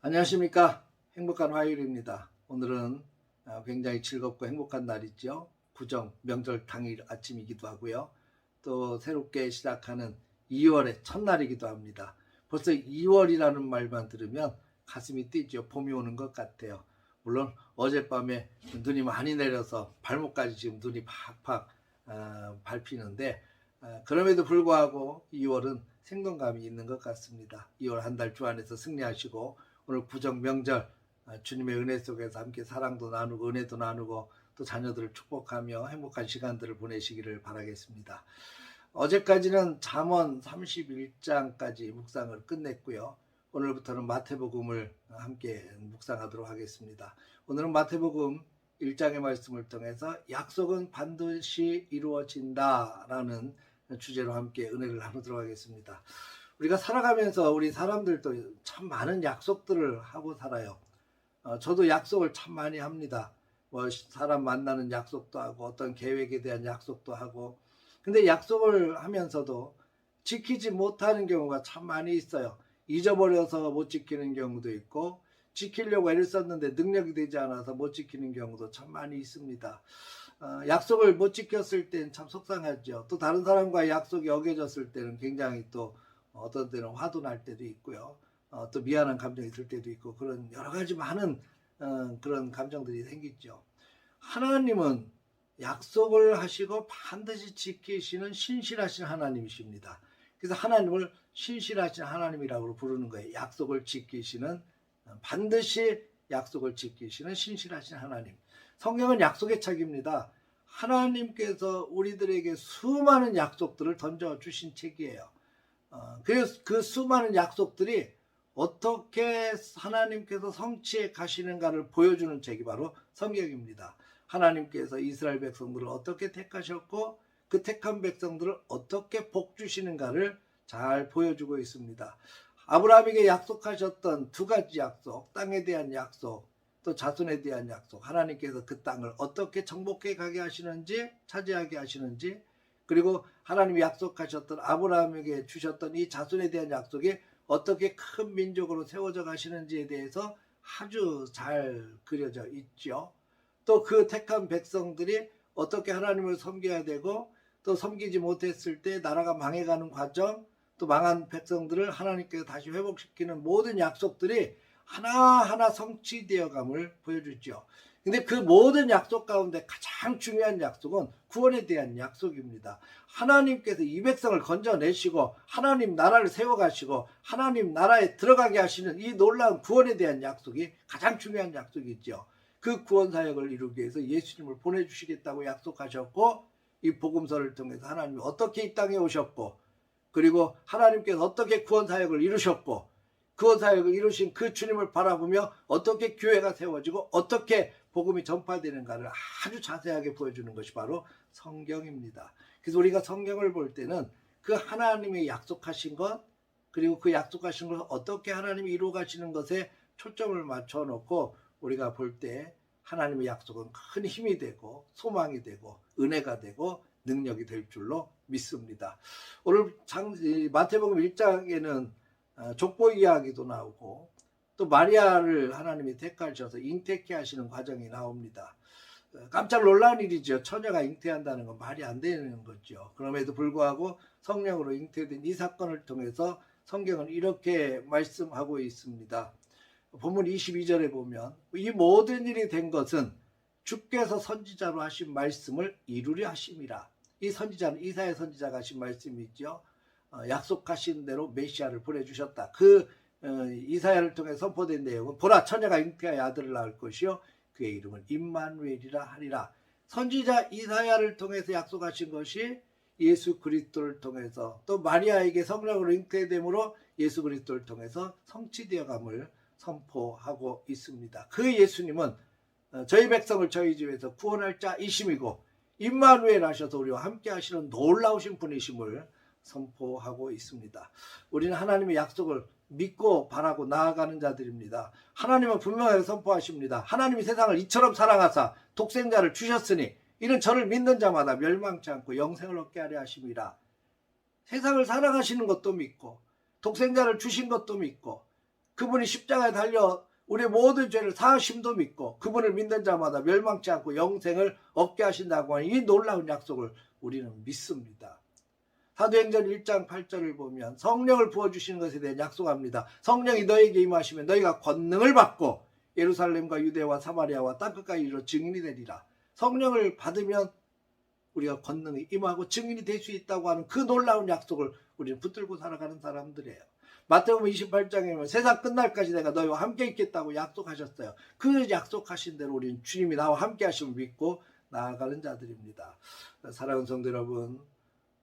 안녕하십니까. 행복한 화요일입니다. 오늘은 어, 굉장히 즐겁고 행복한 날이죠. 구정 명절 당일 아침이기도 하고요. 또 새롭게 시작하는 2월의 첫날이기도 합니다. 벌써 2월이라는 말만 들으면 가슴이 뛰죠. 봄이 오는 것 같아요. 물론 어젯밤에 눈이 많이 내려서 발목까지 지금 눈이 팍팍 어, 밟히는데 어, 그럼에도 불구하고 2월은 생동감이 있는 것 같습니다. 2월 한 달 주 안에서 승리하시고 오늘 구정 명절 아, 주님의 은혜 속에서 함께 사랑도 나누고 은혜도 나누고 또 자녀들을 축복하며 행복한 시간들을 보내시기를 바라겠습니다. 어제까지는 잠언 31장까지 묵상을 끝냈고요. 오늘부터는 마태복음을 함께 묵상하도록 하겠습니다. 오늘은 마태복음 1장의 말씀을 통해서 약속은 반드시 이루어진다라는 주제로 함께 은혜를 나누도록 하겠습니다. 우리가 살아가면서 우리 사람들도 참 많은 약속들을 하고 살아요. 어, 저도 약속을 참 많이 합니다. 뭐 사람 만나는 약속도 하고 어떤 계획에 대한 약속도 하고. 근데 약속을 하면서도 지키지 못하는 경우가 참 많이 있어요. 잊어버려서 못 지키는 경우도 있고 지키려고 애를 썼는데 능력이 되지 않아서 못 지키는 경우도 참 많이 있습니다. 어, 약속을 못 지켰을 때는 참 속상하죠. 또 다른 사람과의 약속이 어겨졌을 때는 굉장히 또 어떤 때는 화도 날 때도 있고요. 어, 또 미안한 감정이 들 때도 있고 그런 여러 가지 많은 어, 그런 감정들이 생기죠. 하나님은 약속을 하시고 반드시 지키시는 신실하신 하나님이십니다. 그래서 하나님을 신실하신 하나님이라고 부르는 거예요. 약속을 지키시는 어, 반드시 약속을 지키시는 신실하신 하나님. 성경은 약속의 책입니다. 하나님께서 우리들에게 수많은 약속들을 던져 주신 책이에요. 어, 그래서 그 수많은 약속들이 어떻게 하나님께서 성취해 가시는가를 보여주는 책이 바로 성경입니다. 하나님께서 이스라엘 백성들을 어떻게 택하셨고 그 택한 백성들을 어떻게 복 주시는가를 잘 보여주고 있습니다. 아브라함에게 약속하셨던 두 가지 약속, 땅에 대한 약속, 또 자손에 대한 약속, 하나님께서 그 땅을 어떻게 정복해 가게 하시는지, 차지하게 하시는지, 그리고 하나님이 약속하셨던 아브라함에게 주셨던 이 자손에 대한 약속이 어떻게 큰 민족으로 세워져 가시는지에 대해서 아주 잘 그려져 있죠. 또 그 택한 백성들이 어떻게 하나님을 섬겨야 되고 또 섬기지 못했을 때 나라가 망해가는 과정, 또 망한 백성들을 하나님께서 다시 회복시키는 모든 약속들이 하나하나 성취되어감을 보여주죠. 근데 그 모든 약속 가운데 가장 중요한 약속은 구원에 대한 약속입니다. 하나님께서 이 백성을 건져내시고 하나님 나라를 세워가시고 하나님 나라에 들어가게 하시는 이 놀라운 구원에 대한 약속이 가장 중요한 약속이죠. 그 구원 사역을 이루기 위해서 예수님을 보내주시겠다고 약속하셨고 이 복음서를 통해서 하나님이 어떻게 이 땅에 오셨고 그리고 하나님께서 어떻게 구원 사역을 이루셨고 구원 사역을 이루신 그 주님을 바라보며 어떻게 교회가 세워지고 어떻게 복음이 전파되는가를 아주 자세하게 보여주는 것이 바로 성경입니다. 그래서 우리가 성경을 볼 때는 그 하나님의 약속하신 것 그리고 그 약속하신 것을 어떻게 하나님이 이루어 가시는 것에 초점을 맞춰 놓고 우리가 볼 때 하나님의 약속은 큰 힘이 되고 소망이 되고 은혜가 되고 능력이 될 줄로 믿습니다. 오늘 장, 마태복음 1장에는 어, 족보 이야기도 나오고 또 마리아를 하나님이 택하셔서 잉태케 하시는 과정이 나옵니다. 어, 깜짝 놀라운 일이죠. 처녀가 잉태한다는 건 말이 안 되는 거죠. 그럼에도 불구하고 성령으로 잉태된 이 사건을 통해서 성경은 이렇게 말씀하고 있습니다. 본문 22절에 보면 이 모든 일이 된 것은 주께서 선지자로 하신 말씀을 이루려 하심이라. 이 선지자는 이사야 선지자가 하신 말씀이죠. 어, 약속하신 대로 메시아를 보내주셨다. 그 어, 이사야를 통해 선포된 내용은 보라 처녀가 잉태하여 아들을 낳을 것이요 그의 이름은 임마누엘이라 하리라. 선지자 이사야를 통해서 약속하신 것이 예수 그리스도를 통해서 또 마리아에게 성령으로 잉태됨으로 예수 그리스도를 통해서 성취되어감을 선포하고 있습니다. 그 예수님은 어, 저희 백성을 저희 집에서 구원할 자이심이고 임마누엘 하셔서 우리와 함께 하시는 놀라우신 분이심을 선포하고 있습니다. 우리는 하나님의 약속을 믿고 바라고 나아가는 자들입니다. 하나님은 분명하게 선포하십니다. 하나님이 세상을 이처럼 사랑하사 독생자를 주셨으니 이는 저를 믿는 자마다 멸망치 않고 영생을 얻게 하려 하심이라. 세상을 살아가시는 것도 믿고 독생자를 주신 것도 믿고 그분이 십자가에 달려 우리 모든 죄를 사하심도 믿고 그분을 믿는 자마다 멸망치 않고 영생을 얻게 하신다고 하는 이 놀라운 약속을 우리는 믿습니다. 사도행전 1장 8절을 보면 성령을 부어주시는 것에 대해 약속합니다. 성령이 너에게 임하시면 너희가 권능을 받고 예루살렘과 유대와 사마리아와 땅끝까지 이르러 증인이 되리라. 성령을 받으면 우리가 권능이 임하고 증인이 될 수 있다고 하는 그 놀라운 약속을 우리는 붙들고 살아가는 사람들이에요. 마태복음 28장에 보면 세상 끝날까지 내가 너희와 함께 있겠다고 약속하셨어요. 그 약속하신 대로 우리는 주님이 나와 함께 하심을 믿고 나아가는 자들입니다. 사랑하는 성도 여러분,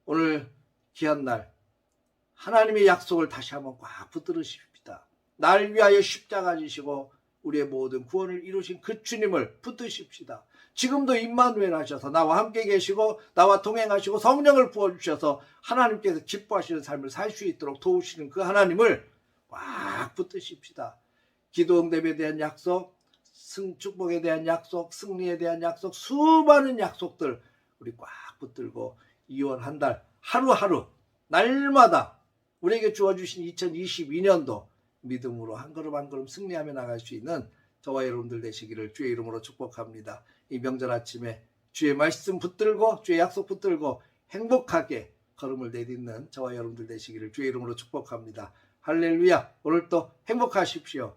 오늘 귀한 날 하나님의 약속을 다시 한번 꽉 붙들으십시다. 날 위하여 십자가 지시고 우리의 모든 구원을 이루신 그 주님을 붙드십시다. 지금도 임마누엘 하셔서 나와 함께 계시고 나와 동행하시고 성령을 부어 주셔서 하나님께서 기뻐하시는 삶을 살 수 있도록 도우시는 그 하나님을 꽉 붙드십시다. 기도 응답에 대한 약속, 승 축복에 대한 약속, 승리에 대한 약속, 수많은 약속들 우리 꽉 붙들고 2월 한달 하루하루 날마다 우리에게 주어 주신 2022년도 믿음으로 한 걸음 한 걸음 승리하며 나갈 수 있는 저와 여러분들 되시기를 주의 이름으로 축복합니다. 이 명절 아침에 주의 말씀 붙들고 주의 약속 붙들고 행복하게 걸음을 내딛는 저와 여러분들 되시기를 주의 이름으로 축복합니다. 할렐루야. 오늘도 행복하십시오.